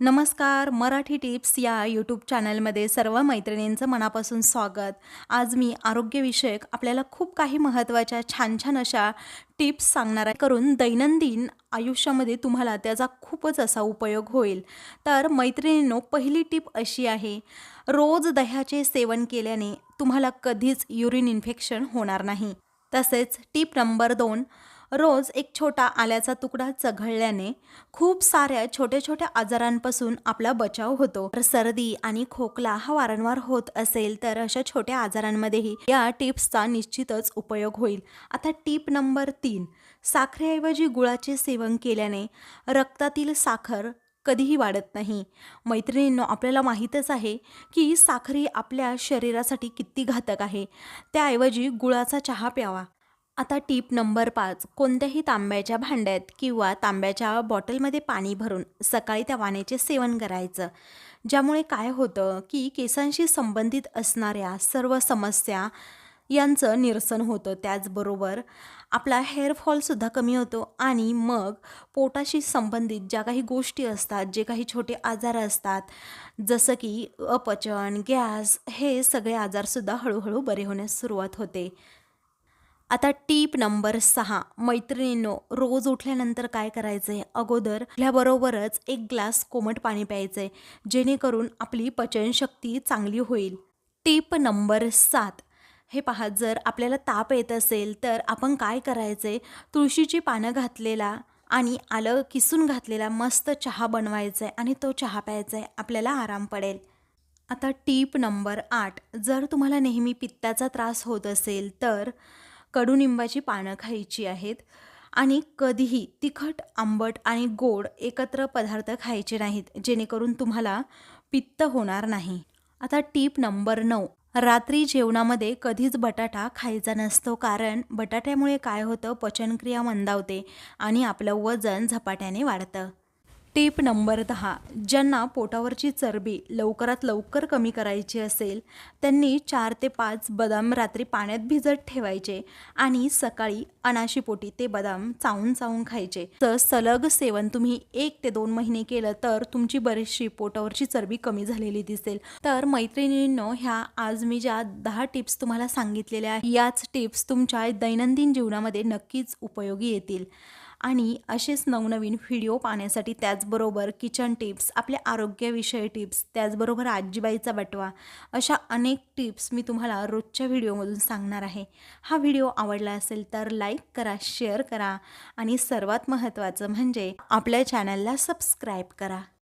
नमस्कार मराठी टिप्स या यूट्यूब चॅनलमध्ये सर्व मैत्रिणींचं मनापासून स्वागत. आज मी आरोग्यविषयक आपल्याला खूप काही महत्त्वाच्या छान छान अशा टिप्स सांगणार आहे. करून दैनंदिन आयुष्यामध्ये तुम्हाला त्याचा खूपच असा उपयोग होईल. तर मैत्रिणींनो पहिली टीप अशी आहे रोज दह्याचे सेवन केल्याने तुम्हाला कधीच युरिन इन्फेक्शन होणार नाही. तसेच टीप नंबर दोन रोज एक छोटा आल्याचा तुकडा चघळल्याने खूप साऱ्या छोट्या छोट्या आजारांपासून आपला बचाव होतो. तर सर्दी आणि खोकला हा वारंवार होत असेल तर अशा छोट्या आजारांमध्येही या टिप्सचा निश्चितच उपयोग होईल. आता टीप नंबर तीन साखरेऐवजी गुळाचे सेवन केल्याने रक्तातील साखर कधीही वाढत नाही. मैत्रिणींनो आपल्याला माहीतच आहे की साखरी आपल्या शरीरासाठी किती घातक आहे. त्याऐवजी गुळाचा चहा प्यावा. आता टीप नंबर पाच कोणत्याही तांब्याच्या भांड्यात किंवा तांब्याच्या बॉटलमध्ये पाणी भरून सकाळी त्या पाण्याचे सेवन करायचं. ज्यामुळे काय होतं की केसांशी संबंधित असणाऱ्या सर्व समस्या यांचं निरसन होतं. त्याचबरोबर आपला हेअरफॉलसुद्धा कमी होतो आणि मग पोटाशी संबंधित ज्या काही गोष्टी असतात जे काही छोटे आजार असतात जसं की अपचन गॅस हे सगळे आजारसुद्धा हळूहळू बरे होण्यास सुरुवात होते. आता टीप नंबर सहा. मैत्रिणींनो रोज उठल्यानंतर काय करायचं आहे अगोदर उठल्याबरोबरच एक ग्लास कोमट पाणी प्यायचं आहे जेणेकरून आपली पचनशक्ती चांगली होईल. टीप नंबर सात. हे पहा जर आपल्याला ताप येत असेल तर आपण काय करायचं आहे तुळशीची पानं घातलेला आणि आलं किसून घातलेला मस्त चहा बनवायचा आहे आणि तो चहा प्यायचा आहे आपल्याला आराम पडेल. आता टीप नंबर आठ. जर तुम्हाला नेहमी पित्ताचा त्रास होत असेल तर कडुनिंबाची पानं खायची आहेत आणि कधीही तिखट आंबट आणि गोड एकत्र पदार्थ खायचे नाहीत जेणेकरून तुम्हाला पित्त होणार नाही. आता टीप नंबर नऊ. रात्री जेवणामध्ये कधीच बटाटा खायचा नसतो कारण बटाट्यामुळे काय होतं? पचनक्रिया मंदावते आणि आपलं वजन झपाट्याने वाढतं. टीप नंबर दहा. ज्यांना पोटावरची चरबी लवकरात लवकर कमी करायची असेल त्यांनी चार ते पाच बदाम रात्री पाण्यात भिजत ठेवायचे आणि सकाळी अनाशीपोटी ते बदाम चावून चावून खायचे. तर सलग सेवन तुम्ही एक ते दोन महिने केलं तर तुमची बरीचशी पोटावरची चरबी कमी झालेली दिसेल. तर मैत्रिणींनो ह्या आज मी ज्या दहा टिप्स तुम्हाला सांगितलेल्या याच टिप्स तुमच्या दैनंदिन जीवनामध्ये नक्कीच उपयोगी येतील. आणि असेच नवनवीन व्हिडिओ पाहण्यासाठी त्याचबरोबर किचन टिप्स आपल्या आरोग्याविषयी टिप्स त्याचबरोबर आजीबाईचा बटवा अशा अनेक टिप्स मी तुम्हाला रोजच्या व्हिडिओमधून सांगणार आहे. हा व्हिडिओ आवडला असेल तर लाईक करा शेअर करा आणि सर्वात महत्त्वाचं म्हणजे आपल्या चॅनलला सबस्क्राईब करा.